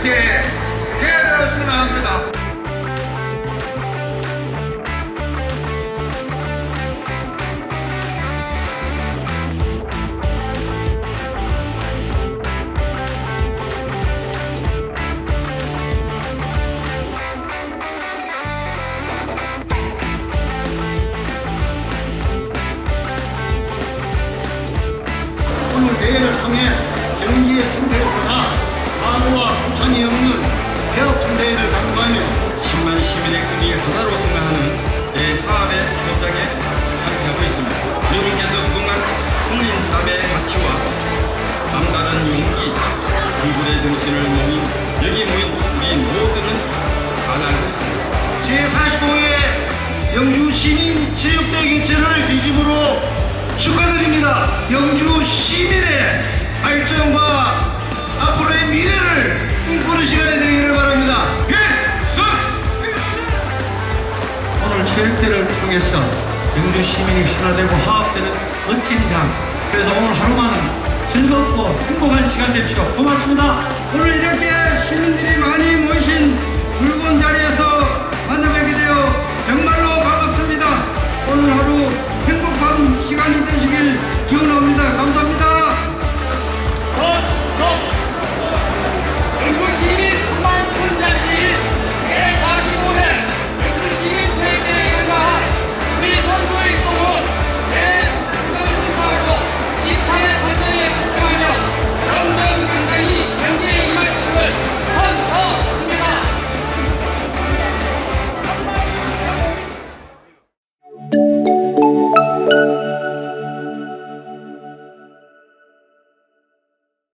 함께 해냈으면 합니다. 오늘 대회를 통해 경기의 떠나 사고와 부상이 없는 폐업한 대회를 강구하며 10만 시민의 꿈이 하나로 생각하는 대화합의 협작에 함께하고 있습니다. 여러분께서 그동안 땀의 가치와 남다른 용기, 불굴의 정신을 모인 여기 모인 우리 모두는 잘 알고 있습니다. 제45회 영주 시민 체육대회 개최를 교육대를 통해서 영주 시민이 하나되고 화합되는 멋진 장. 그래서 오늘 하루만 즐겁고 행복한 시간 됩시다. 고맙습니다. 오늘 이렇게 시민들이 많이